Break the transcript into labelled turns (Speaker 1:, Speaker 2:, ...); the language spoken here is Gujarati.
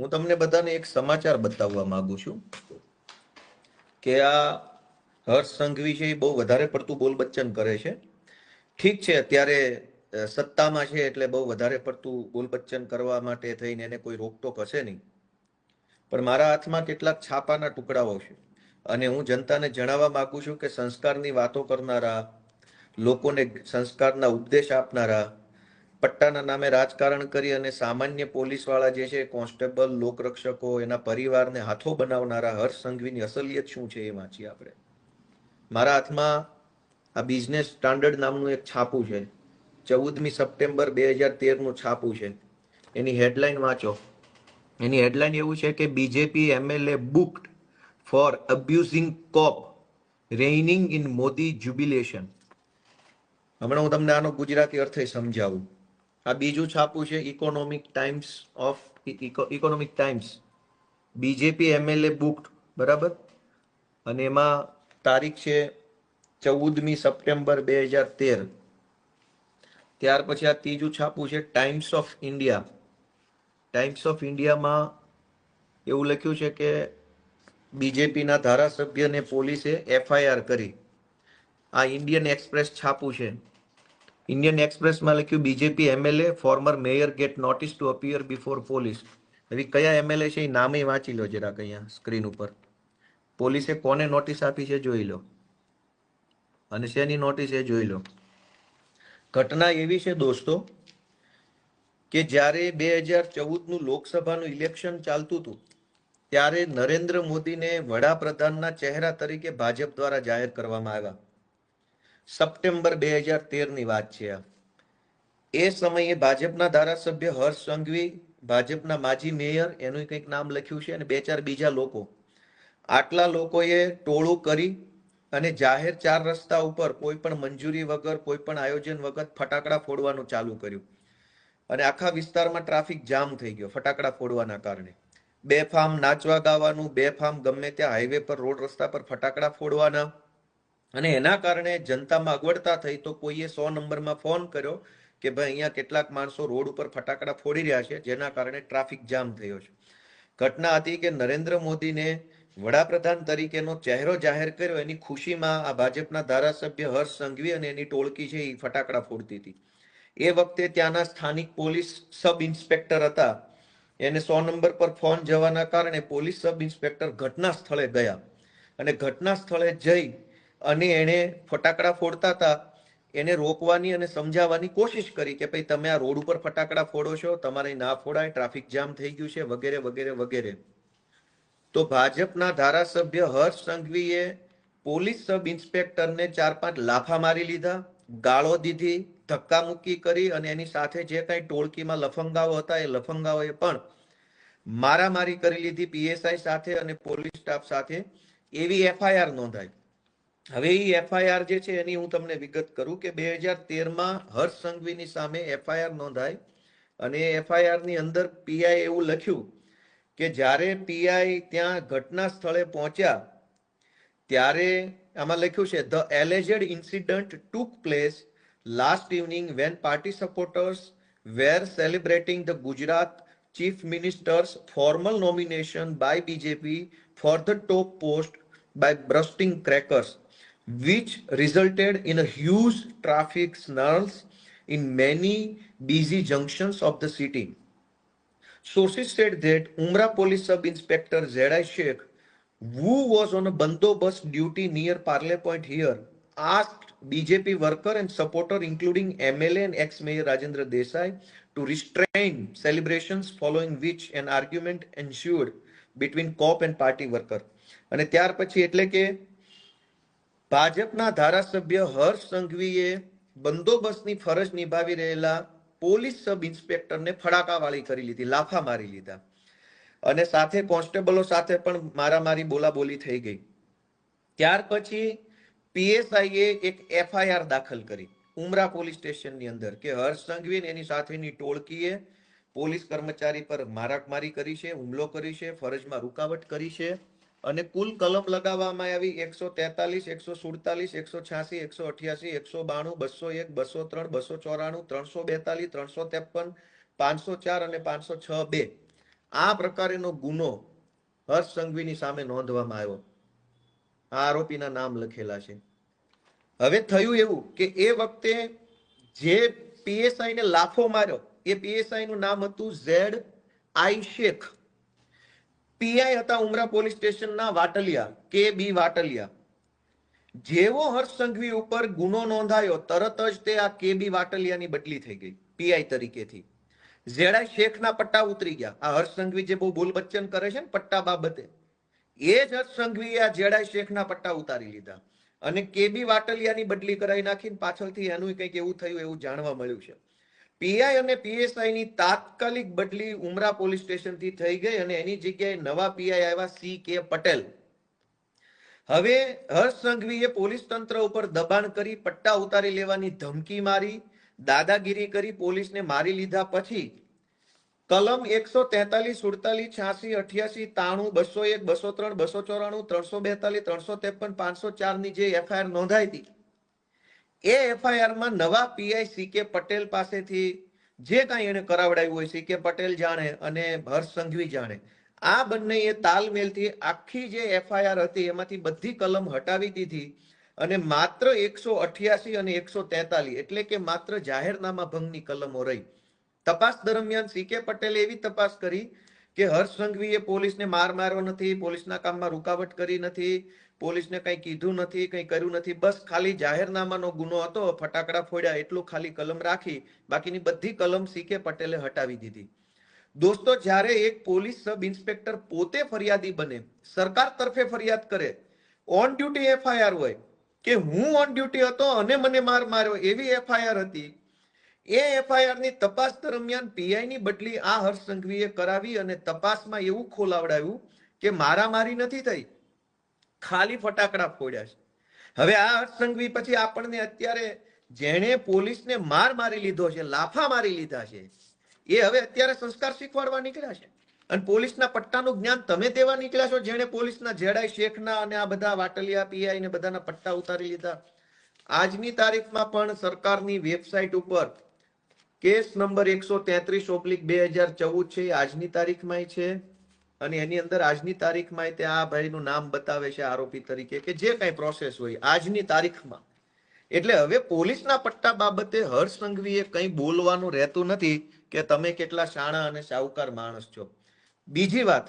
Speaker 1: હું તમને બધાને એક સમાચાર બતાવવા માંગુ છું કે આ હર્ષ સંઘવી છે બહુ વધારે પડતું બોલ બચ્ચન કરે છે. ઠીક છે, અત્યારે સત્તામાં છે એટલે બહુ વધારે પડતું બોલ બચ્ચન કરવા માટે થઈને એને કોઈ રોકટોક હશે નહીં. પણ મારા હાથમાં કેટલાક છાપાના ટુકડાઓ છે અને હું જનતાને જણાવવા માંગુ છું કે સંસ્કારની વાતો કરનારા, લોકોને સંસ્કારના ઉપદેશ આપનારા પટ્ટાના નામે રાજકારણ કરી અને સામાન્ય પોલીસવાળા જે છે, કોન્સ્ટેબલ, લોકરક્ષકો, એના પરિવારને હાથો બનાવનારા હર્ષ સંઘવીની અસલિયત શું છે એ વાંચીએ આપણે. મારા હાથમાં આ બિઝનેસ સ્ટાન્ડર્ડ નામનું એક છાપું છે. ચૌદમી સપ્ટેમ્બર બે હજાર તેરનું છાપું છે. એની હેડલાઇન વાંચો. એની હેડલાઇન એવું છે કે BJP MLA booked for abusing cop reining in Modi jubilation હમણાં હું તમને આનો ગુજરાતી અર્થ સમજાવું. આ બીજું છાપું છે Economic Times of Economic Times BJP MLA booked બરાબર? અને એમાં તારીખ છે ચૌદમી સપ્ટેમ્બર બે હજાર તેર. ત્યાર પછી આ ત્રીજું છાપું છે Times of India Times of ઇન્ડિયામાં એવું લખ્યું છે કે બીજેપીના ધારાસભ્યને પોલીસે એફઆઈઆર કરી. આ ઇન્ડિયન એક્સપ્રેસ છાપું છે. ઇન્ડિયન એક્સપ્રેસમાં લખ્યું BJP MLA former mayor get notice to appear before police હવે કયા એમએલએ છે? એ નામે વાંચી લો જરાક અહીંયા સ્ક્રીન ઉપર. પોલીસે કોને નોટિસ આપી છે? જોઈ લો. અને શેની નોટિસ એ જોઈ લો. ઘટના એવી છે દોસ્તો કે જ્યારે બે હજાર ચૌદનું લોકસભાનું ઇલેક્શન ચાલતું હતું, ત્યારે નરેન્દ્ર મોદીને વડાપ્રધાનના ચહેરા તરીકે ભાજપ દ્વારા જાહેર કરવામાં આવ્યા. સપ્ટેમ્બર બે હજાર તેરની વાત છે એ સમયે ભાજપના ધારાસભ્ય હર્ષ સંઘવી, ભાજપના માજી મેયર, એનું કંઈક નામ લખ્યું છે અને બે ચાર બીજા લોકો. આટલા લોકોએ ટોળું કરી અને જાહેર ચાર રસ્તા ઉપર કોઈ પણ મંજૂરી વગર, કોઈ પણ આયોજન વગર ફટાકડા ફોડવાનું ચાલુ કર્યું. અને આખા વિસ્તારમાં ટ્રાફિક જામ થઈ ગયો ફટાકડા ફોડવાના કારણે. બેફામ નાચવા ગાવાનું બેફામ ગમે ત્યાં હાઈવે પર, રોડ રસ્તા પર ફટાકડા ફોડવાના અને એના કારણે જનતામાં અગવડતા થઈ તો કોઈએ સો નંબરમાં ફોન કર્યો કે ભાઈ, અહીંયા કેટલાક માણસો રોડ ઉપર ફટાકડા ફોડી રહ્યા છે, જેના કારણે ટ્રાફિક જામ થયો છે. ઘટના હતી કે નરેન્દ્ર મોદીને વડાપ્રધાન તરીકેનો ચહેરો જાહેર કર્યો, એની ખુશીમાં આ ભાજપના ધારાસભ્ય હર્ષ સંઘવી અને એની ટોળકી છે, એ ફટાકડા ફોડતી હતી. એ વખતે ત્યાંના સ્થાનિક પોલીસ સબ ઇન્સ્પેક્ટર હતા. એને સો નંબર પર ફોન જવાના કારણે પોલીસ સબ ઇન્સ્પેક્ટર ઘટના સ્થળે ગયા. અને ઘટના સ્થળે જઈ અને એણે ફટાકડા ફોડતા હતા, એને રોકવાની અને સમજાવવાની કોશિશ કરી કે ભાઈ તમે આ રોડ ઉપર ફટાકડા ફોડો છો, તમારે ના ફોડાય, ટ્રાફિક જામ થઈ ગયું છે, વગેરે વગેરે વગેરે. તો ભાજપના ધારાસભ્ય હર્ષ સંઘવીએ પોલીસ સબ ઇન્સ્પેક્ટરને ચાર પાંચ લાફા મારી લીધા, ગાળો દીધી, ધક્કા મુક્કી કરી અને એની સાથે જે કઈ ટોળકીમાં લફંગાઓ હતા એ લફંગાઓએ પણ મારામારી કરી લીધી પીએસઆઈ સાથે અને પોલીસ સ્ટાફ સાથે. એવી એફઆઈઆર નોંધાઈ. હવે એ એફઆઈઆર જે છે એની હું તમને વિગત કરું કે બે હજાર તેરમાં હર્ષ સંઘવીની સામે એફઆઈઆર નોંધાઈ અને એફઆઈઆરની અંદર પીઆઈ એવું લખ્યું કે જ્યારે પીઆઈ ત્યાં ઘટના સ્થળે પહોંચ્યા ત્યારે આમાં લખ્યું છે the alleged incident took place last evening when party supporters were celebrating the Gujarat chief ministers formal nomination by BJP for the top post by bursting crackers, which resulted in a huge traffic snarls in many busy junctions of the city. Sources said that Umra Police Sub Inspector Zedai Sheikh, who was on a bandobast duty near Parley Point here, asked BJP worker and supporter, including MLA and ex-mayor Rajendra Desai, to restrain celebrations, following which an argument ensued between cop and party worker. અને ત્યાર પછી એટલે કે ભાજપના ધારાસભ્ય હર્ષ સંઘવીએ બંદોબસ્તની ફરજ નિભાવી રહેલા પોલીસ સબ ઇન્સ્પેક્ટરને ફડાકાવાળી કરી લીધી, લાફા મારી લીધા. અને સાથે કોન્સ્ટેબલો સાથે પણ મારામારી બોલાબોલી થઈ ગઈ. ત્યાર પછી પીએસઆઈએ એક એફઆઈઆર દાખલ કરી ઉમરા પોલીસ સ્ટેશનની અંદર કે હર્ષ સંઘવી એની સાથેની ટોળકીએ પોલીસ કર્મચારી પર મારાકમારી કરી છે, હુમલો કરી છે, ફરજમાં રૂકાવટ કરી છે. અને કુલ કલમ લગાવવામાં આવી એકસો તેતાલીસ, એકસો સુડતાલીસ, એકસો છ્યાસી, એકસો અઠ્યાસી, એકસો બાણું, બસો એક, બસો ત્રણ, બસો ચોરાણું, ત્રણસો બેતાલીસ, ત્રણસો ત્રેપન, પાંચસો ચાર અને પાંચસો છ બે. આ પ્રકારેનો ગુનો હર્ષ સંઘવીની સામે નોંધવામાં આવ્યો. આ આરોપીના નામ લખેલા છે. હવે થયું એવું કે એ વખતે જે પીએસઆઈ ને લાફો માર્યો, એ પીએસઆઈ નું નામ હતું ઝેડ આઈ શેખ. પીઆઈ હતા ઉમરા પોલીસ સ્ટેશનના વાટલિયા, કે બી વાટલિયા. જેવો હર્ષ સંઘવી ઉપર ગુનો નોંધાયો, તરત જ તે આ કે બી વાટલિયાની બદલી થઈ ગઈ, પીઆઈ તરીકેથી. ઝેડા શેખના પટ્ટા ઉતરી ગયા. આ હર્ષ સંઘવી જે બહુ બોલ બચ્ચન કરે છે ને પટ્ટા બાબતે, એ જ હર્ષ સંઘવીએ આ જેડા શેખના પટ્ટા ઉતારી લીધા. અને કેબી વાટલિયાની બદલી કરાવી નાખીને પાછળથી એનું કંઈક એવું થયું, એવું જાણવા મળ્યું છે. પીઆઈ અને પીએસઆઈ ની તાત્કાલિક બદલી ઉમરા પોલીસ સ્ટેશનથી થઈ ગઈ અને એની જગ્યાએ નવા પીઆઈ આવ્યા સી કે પટેલ. હવે હર્ષ સંઘવીએ પોલીસ તંત્ર ઉપર દબાણ કરી પટ્ટા ઉતારી લેવાની ધમકી મારી, દાદાગીરી કરી પોલીસને મારી લીધા પછી કલમ એકસો તેતાલીસ, સુડતાલીસ, છ્યાસી, અઠ્યાસી, તાણું, બસો એક, બસો ત્રણ, બસો ચોરાણું, ત્રણસો બેતાલીસ, ત્રણસો ત્રેપન, પાંચસો ચારની જે એફઆઈઆર નોંધાઈ હતી એ એફઆઈઆરમાં નવા પીઆઈ સી કે પટેલ પાસેથી જે કાંઈ એને કરાવડાવ્યું હોય સી કે પટેલ જાણે અને હર્ષ સંઘવી જાણે, આ બંનેએ તાલમેલથી આખી જે એફઆઈઆર હતી એમાંથી બધી કલમ હટાવી દીધી અને માત્ર એકસો અઠ્યાસી અને એકસો તેતાલીસ એટલે કે માત્ર જાહેરનામા ભંગની કલમો રહી. તપાસ દરમિયાન સી કે પટેલે એવી તપાસ કરી કે હર્ષ સંઘવીએ પોલીસને માર માર્યો નથી, પોલીસના કામમાં રૂકાવટ કરી નથી, પોલીસને કંઈ કીધું નથી, કંઈ કર્યું નથી, બસ ખાલી જાહેરનામાનો ગુનો હતો, ફટાકડા ફોડ્યા, એટલું ખાલી કલમ રાખી, બાકીની બધી કલમ સીકે પટેલે હટાવી દીધી. દોસ્તો, જ્યારે એક પોલીસ સબ ઇન્સ્પેક્ટર પોતે ફરિયાદી બને, સરકાર તરફે ફરિયાદ કરે ઓન ડ્યુટી એફઆઈઆર હોય, કે હું ઓન ડ્યુટી હતો અને મને માર માર્યો, એવી એફઆઈઆર હતી એ એફઆઈઆરની તપાસ દરમિયાન પીઆઈ ની બદલી આ હર્ષ સંઘવીએ કરાવી અને તપાસમાં એવું ખોલાવડાવ્યું કે મારામારી નથી થઈ. ખાલી ફટાકડા ફોડ્યા છે. હવે આ હર્ષ સંઘવી પછી આપણને અત્યારે જેણે પોલીસને માર મારી લીધો છે, લાફા મારી લીધા છે, એ હવે અત્યારે સંસ્કાર શીખવાડવા નીકળ્યા છે. અને પોલીસના પટ્ટાનું જ્ઞાન તમે દેવા નીકળ્યા છો જેણે પોલીસના જેડાઈ શેખના અને આ બધા વાટલિયા પીઆઈ ને બધાના પટ્ટા ઉતારી લીધા. આજની તારીખમાં પણ સરકારની વેબસાઇટ ઉપર કેસ નંબર એકસો તેત્રીસ ઓબ્લિક બે હજાર ચૌદ છે આજની તારીખમાં છે. અને એની અંદર આજની તારીખમાં તે આ ભાઈનું નામ બતાવે છે આરોપી તરીકે કે જે કઈ પ્રોસેસ હોય આજની તારીખમાં. એટલે હવે પોલીસના પટ્ટા બાબતે હર્ષ સંઘવીએ કંઈ બોલવાનું રહેતું નથી કે તમે કેટલા શાણા અને સાહુકાર માણસ છો. બીજી વાત